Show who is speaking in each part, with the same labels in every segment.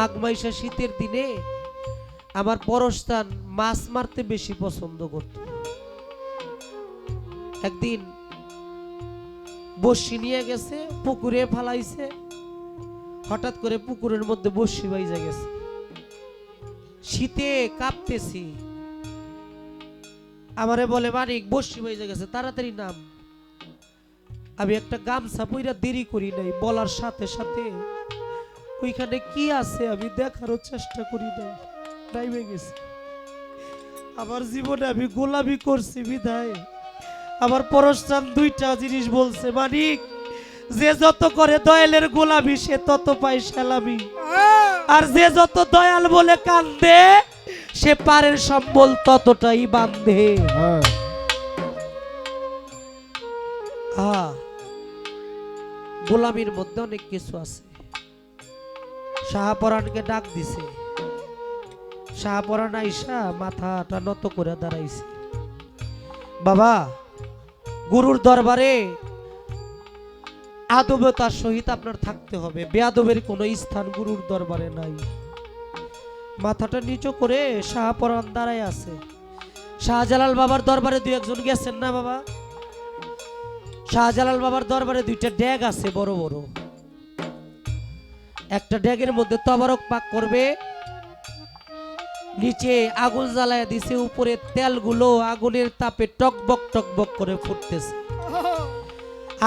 Speaker 1: মাঘ মাইশা শীতের দিনে আমার পরস্থান মাছ মারতে বেশি পছন্দ করত। একদিন বসি নিয়ে গেছে, পুকুরে ফালাইছে, হঠাৎ করে পুকুরের মধ্যে বসি বাইজা গেছে। শীতে কাঁপতেছি। আমারে বলে, মানিক বসি বাইজা গেছে, তাড়াতাড়ি নাম। আমি একটা গামছা পইরা দেরি করি নাই, বলার সাথে সাথে ওইখানে কি আছে আমি দেখারও চেষ্টা করি নাই নাইমে গেছি। আমার জীবনে আমি গোলামি করছি বিধায়। আমার পরস্থান দুইটা জিনিস বলছে মানিক যে যত করে দয়ালের গোলামি সে তত পায় সেলামি। আর যে যত দয়াল বলে কান্দে সে পারের সম্বল ততটাই বান্ধে
Speaker 2: হ্যাঁ।
Speaker 1: গোলামির মধ্যে অনেক কিছু আছে। শাহপরানকে ডাক দিছে। শাহপরান আইসা মাথাটা নত করে দাঁড়াইছে। বাবা, গুরুর দরবারে আদবতার সহিত আপনার থাকতে হবে। বেয়াদবের কোনো স্থান গুরুর দরবারে নাই। মাথাটা নিচু করে শাহপরান দাঁড়ায় আছে। শাহজালাল বাবার দরবারে দুই একজন গেছেন না বাবা? শাহজালাল বাবার দরবারে দুইটা ড্যাগ আছে, বড় বড়। একটা ড্যাগের মধ্যে তবারক পাক করবে। নিচে আগুন জ্বালায় দিছে, উপরে তেলগুলো আগুনের তাপে টকবক টকবক করে ফুটতেছে।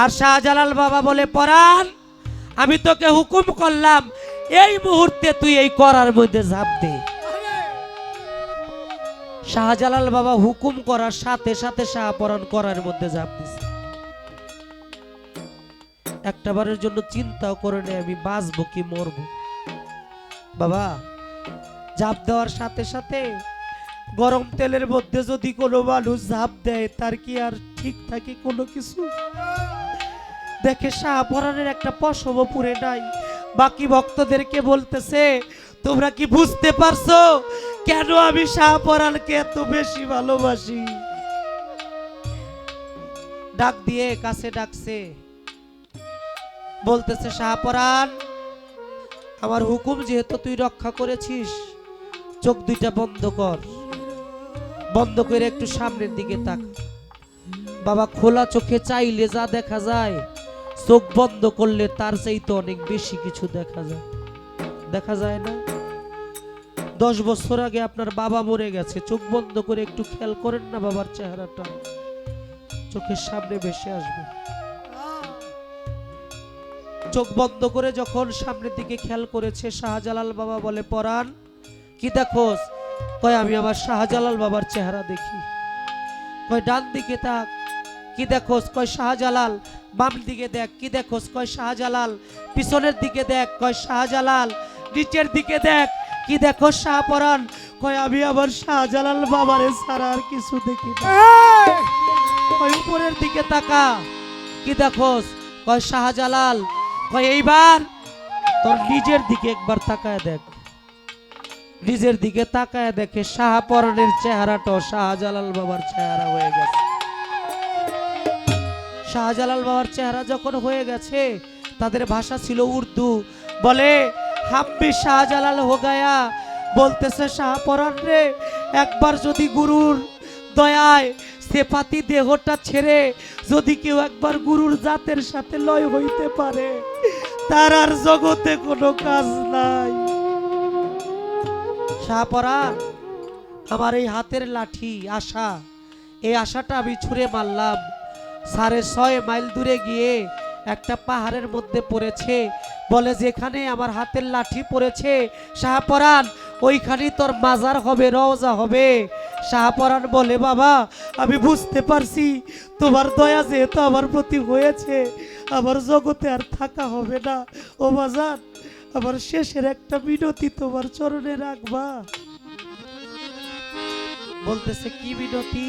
Speaker 1: আর শাহজালাল বাবা বলে পরান আমি তোকে হুকুম করলাম, এই মুহূর্তে তুই এই করার মধ্যে ঝাঁপ দে। শাহজালাল বাবা হুকুম করার সাথে সাথে শাহপরাণ করার মধ্যে ঝাঁপ দিছে। একটা বারের জন্য চিন্তাও করে নেই, আমি বাঁচবো কি মরবো। বাবা, ঝাঁপ দেওয়ার সাথে সাথে গরম তেলের মধ্যে যদি কোনো মানুষ ঝাঁপ দেয়, তার কি আর ঠিক থাকে কোনো কিছু? দেখে শাহপরানের একটা পশম পুরে নাই। বাকি ভক্তদেরকে বলতেছে, তোমরা কি বুঝতে পারছ কেন আমি শাহপরানকে এত বেশি ভালোবাসি? ডাক দিয়ে কাছে ডাকছে বলতেছে শাহপরান আমার হুকুম যেহেতু তুই রক্ষা করেছিস, চোখ দুইটা বন্ধ কর। বন্ধ করে একটু সামনের দিকে তাক। বাবা, খোলা চোখে চাইলে যা দেখা যায়, চোখ বন্ধ করলে তার চাইতে অনেক বেশি কিছু দেখা যায়। দেখা যায় না? দশ বছর আগে আপনার বাবা মরে গেছে। চোখ বন্ধ করে একটু খেয়াল করেন না বাবার চেহারাটা। চোখের সামনে ভেসে আসবে। চোখ বন্ধ করে যখন সামনের দিকে খেয়াল করেছে শাহজালাল বাবা বলে পরাণ কি দেখোস? কয় আমি আমার শাহজালাল বাবার চেহারা দেখি। কয় ডান দিকে তাক কি দেখোস? কয় শাহজালাল বাম দিকে দেখ কি দেখোস? কয় শাহজালাল পিছনের দিকে দেখ কয় শাহজালাল নিচের দিকে দেখ কি দেখো শাহপরাণ কয় আমি আমার শাহজালাল বাবারে ছাড়া আর কিছু দেখি উপরের দিকে তাকা কি দেখোস? কয় শাহজালাল কয় এইবার তোর নিজের দিকে একবার তাকায় দেখ। নিজের দিকে তাকায় দেখে শাহপরণের চেহারাটা শাহজালাল বাবার চেহারা হয়ে গেছে। শাহজালাল বাবার চেহারা যখন হয়ে গেছে, তাদের ভাষা ছিল উর্দু। বলে হাম্বি শাহজালাল হো গায়া বলতেছে শাহপরান রে, একবার যদি গুরুর দয়ায় সেপাতি দেহটা ছেড়ে যদি কেউ একবার গুরুর জাতের সাথে লয় হইতে পারে, তার আর জগতে কোনো কাজ নাই। শাহপরান আমার এই হাতের লাঠি, আশা, এই আশাটা আমি ছুঁড়ে মারলাম। সাড়ে ছয় মাইল দূরে গিয়ে একটা পাহাড়ের মধ্যে পড়েছে। বলে, যেখানে আমার হাতের লাঠি পড়েছে শাহপরান ওইখানেই তোর মাজার হবে, রওজা হবে। শাহপরান বলে, বাবা, আমি বুঝতে পারছি তোমার দয়া যেহেতু আমার প্রতি হয়েছে, আমার জগতে আর থাকা হবে না। ও বাজার, আমার শেষের একটা বিনতি তোমার চরণে রাখবা। বলতেছে, কি বিনতি?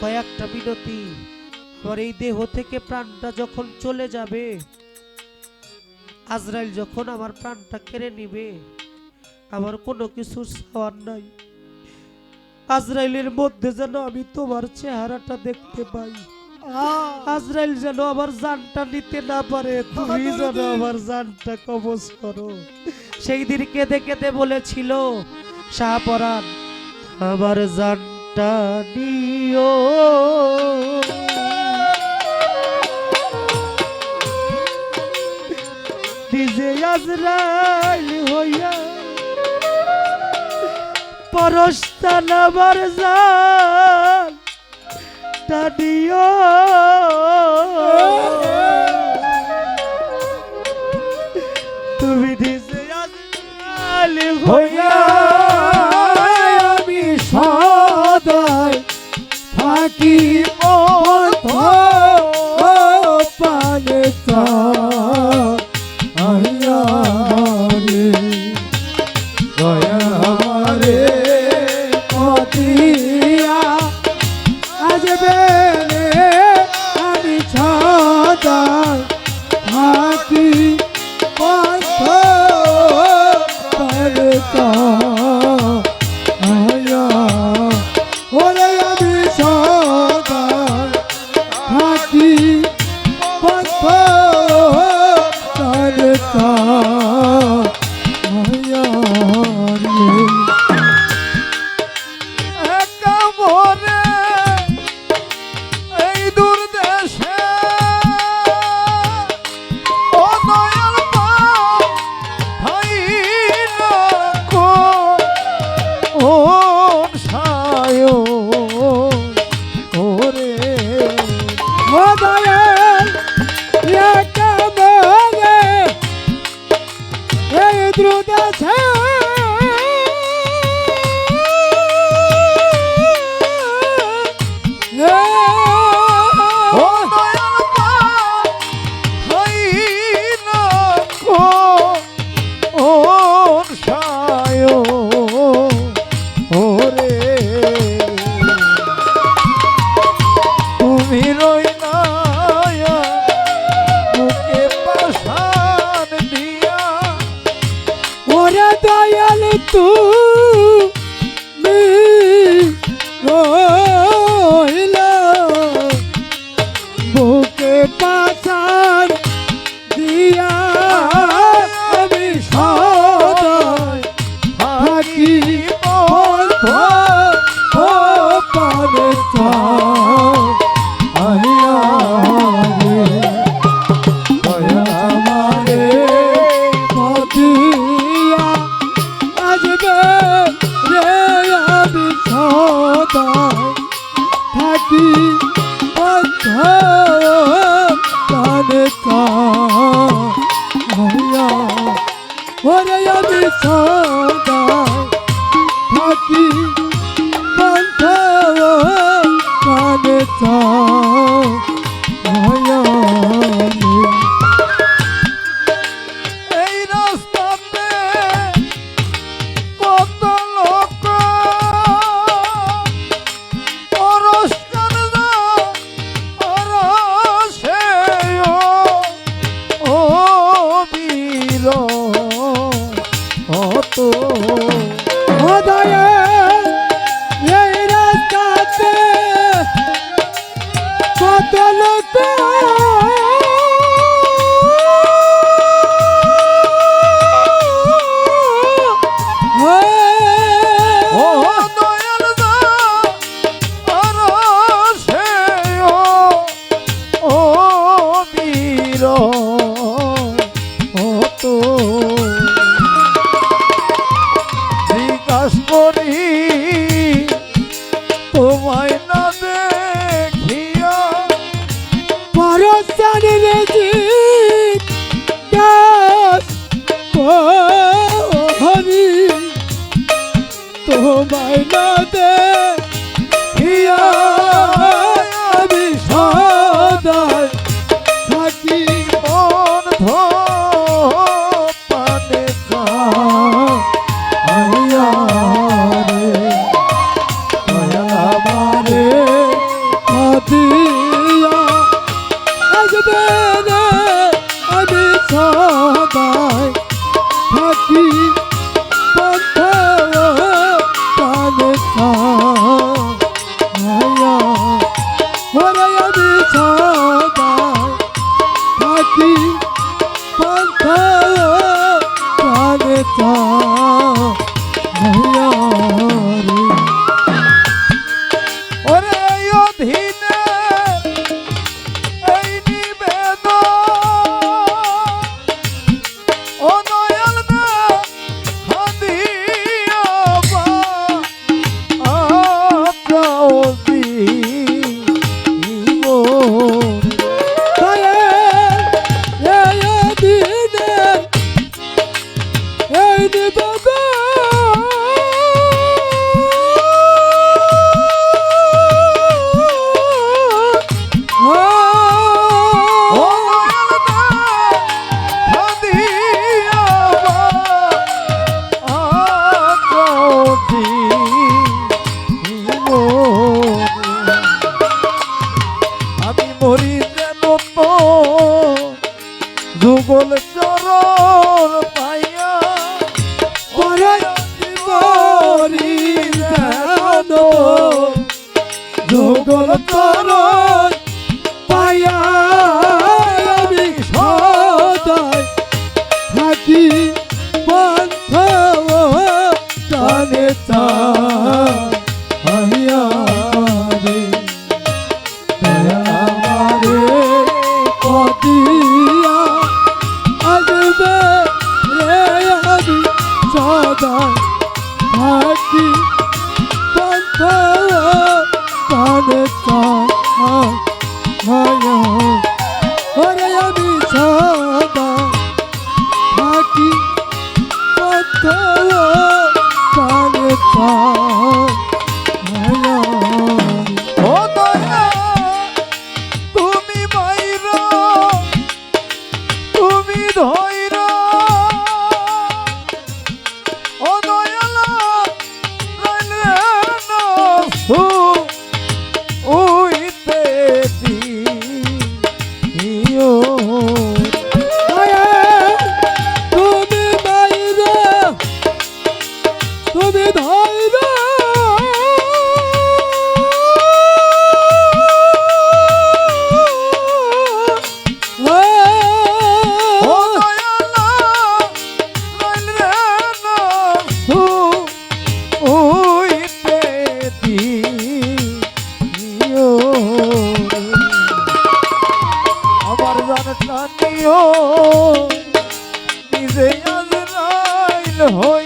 Speaker 1: কয়েকটা বিনতি। আমার এই দেহ থেকে প্রাণটা যখন চলে যাবে, আজরাইল যখন আমার প্রাণটা কেড়ে নিবে আমার কোনো কিছু চাওয়ার নাই। আজরাইলের মধ্যে যেন আমি তোমার চেহারাটা দেখতে পাই।
Speaker 2: আজরাইল যেন আমার জানটা নিতে না পারে তুমি যেন আমার জানটা কবজ করো। সেই দিন কেঁদে কেঁদে বলেছিল শাহপরাণ আমার জানটা নিও। নিজে আজরাইল পরস্তান আমার জান
Speaker 3: পাগল তোর জানিও নিজে
Speaker 1: আজ নাইল হই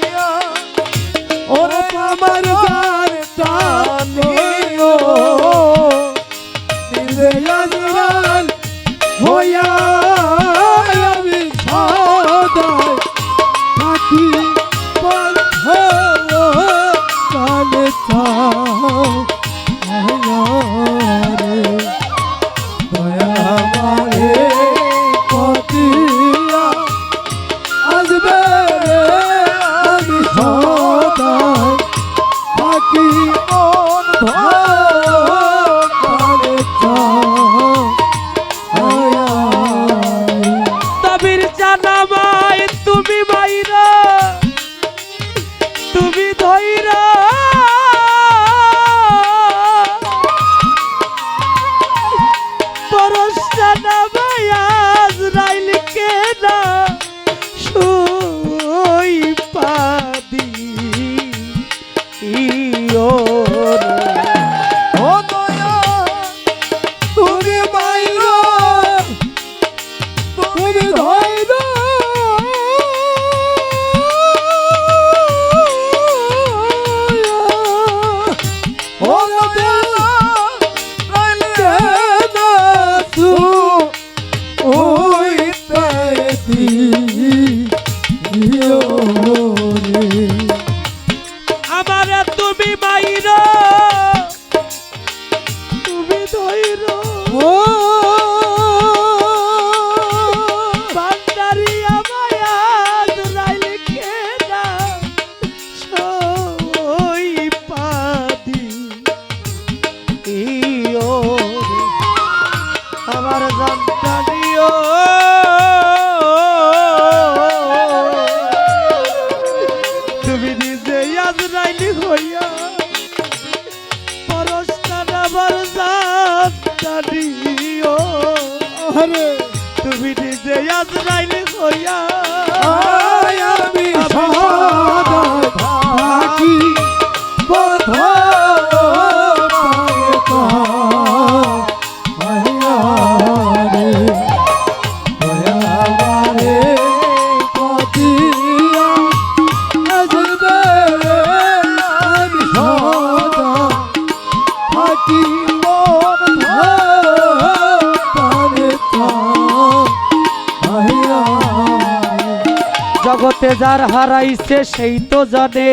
Speaker 1: সেই তো জানে।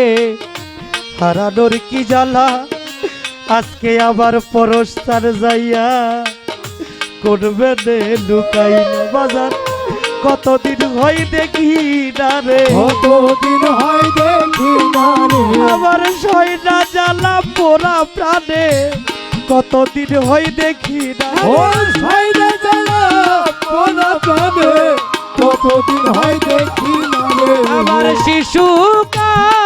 Speaker 1: হারানোর কি জ্বালা? আজকে আবার পরস্তার যাইয়া করবে দে লুকাই বাজার। কতদিন হয় দেখি না রে।
Speaker 2: কতদিন হয় দেখি না রে।
Speaker 1: আবার সয়না জ্বালা পোড়া প্রাণে। কতদিন হয় দেখি না
Speaker 2: শিশুকা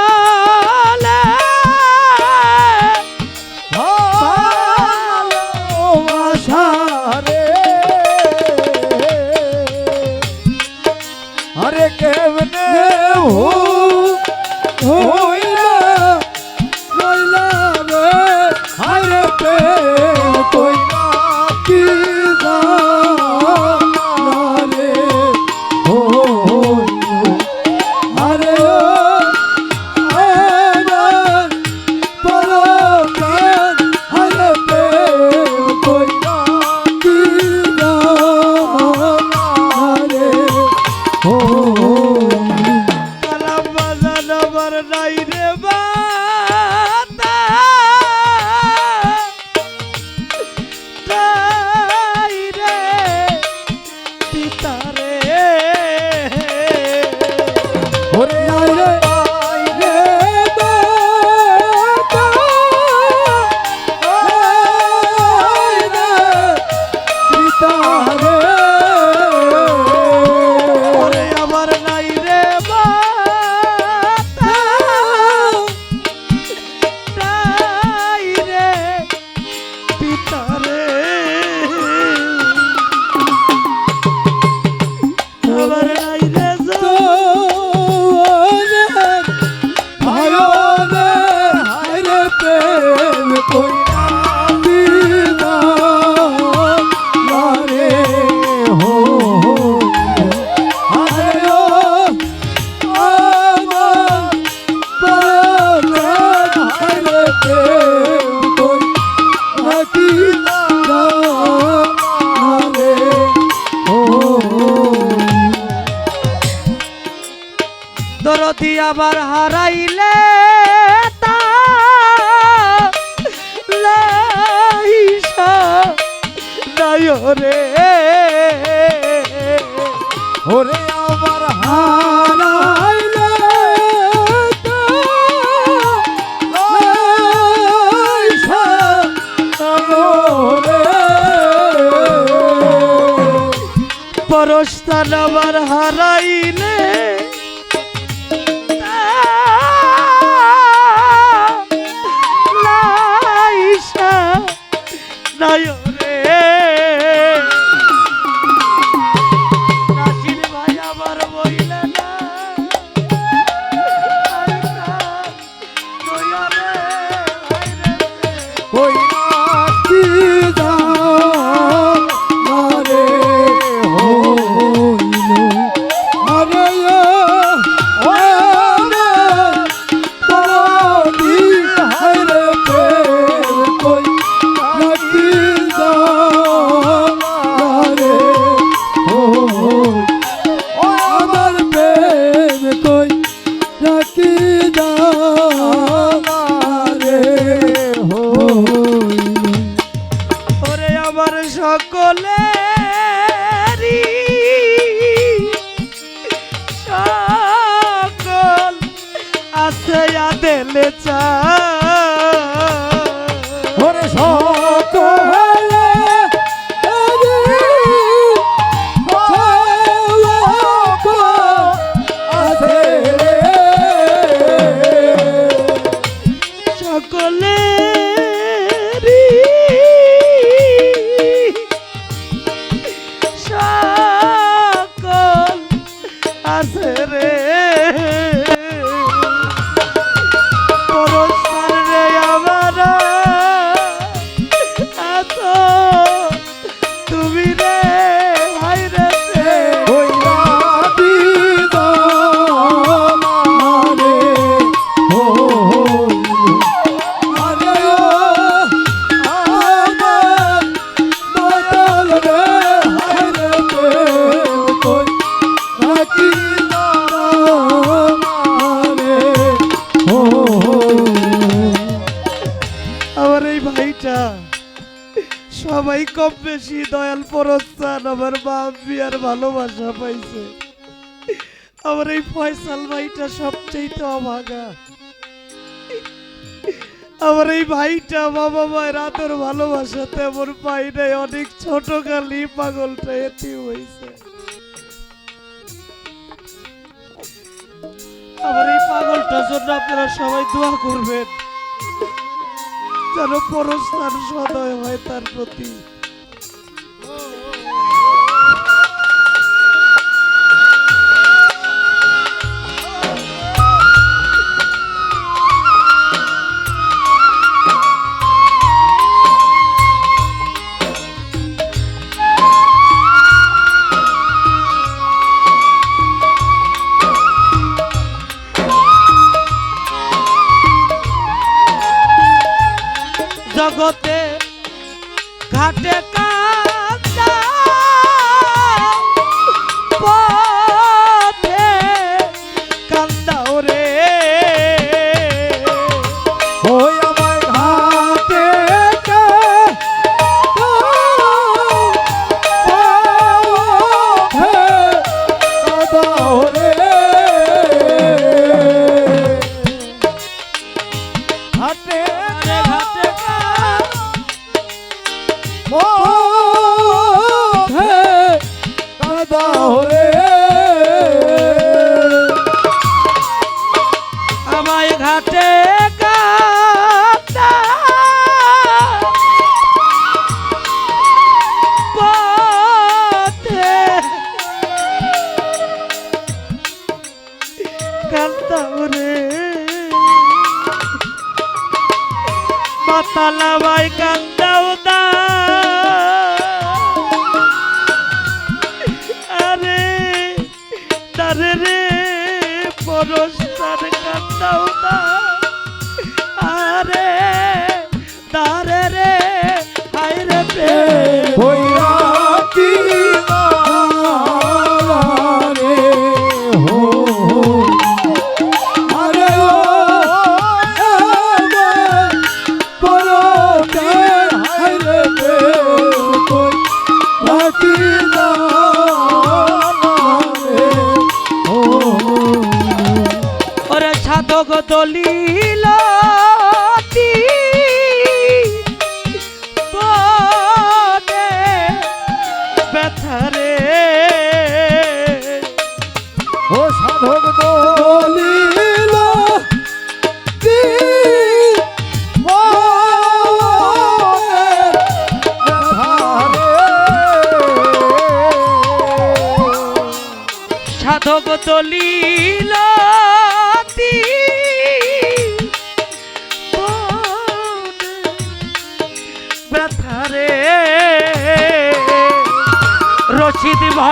Speaker 2: মানুষ
Speaker 1: তার আবার হারাইলে রে।
Speaker 3: আমার
Speaker 1: বাপ বিয়ার ভালোবাসা পাইছে। আমার এই ফয়সাল ভাইটা সবচেয়ে অভাগা। আমার এই ভাইটা বাবা মায়ের রাতের ভালোবাসা তেমন পাই নাই, অনেক ছোট কালি পাগলটা এতে হয়েছে আমার এই পাগলটার জন্য আপনারা সবাই দোয়া করবেন। যেন পরস্তার সদয় হয় তার প্রতি। ঘাটে
Speaker 2: কা
Speaker 1: চোখ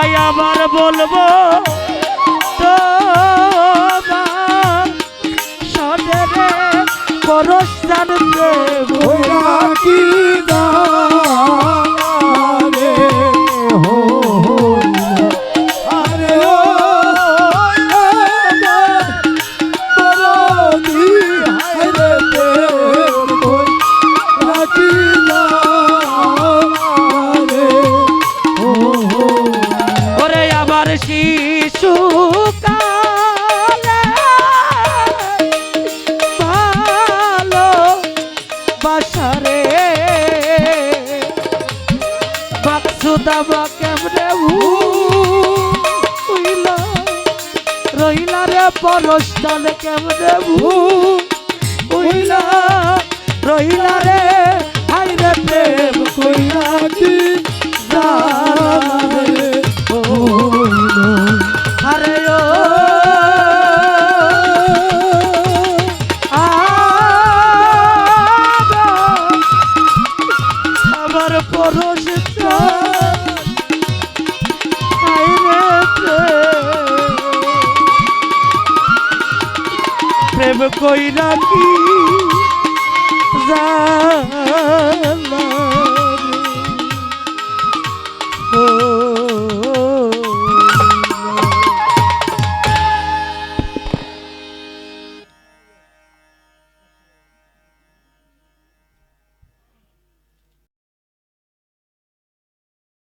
Speaker 1: তাই আবার বলব তোমার সদরে করস্থান প্রেম
Speaker 2: কি
Speaker 1: Come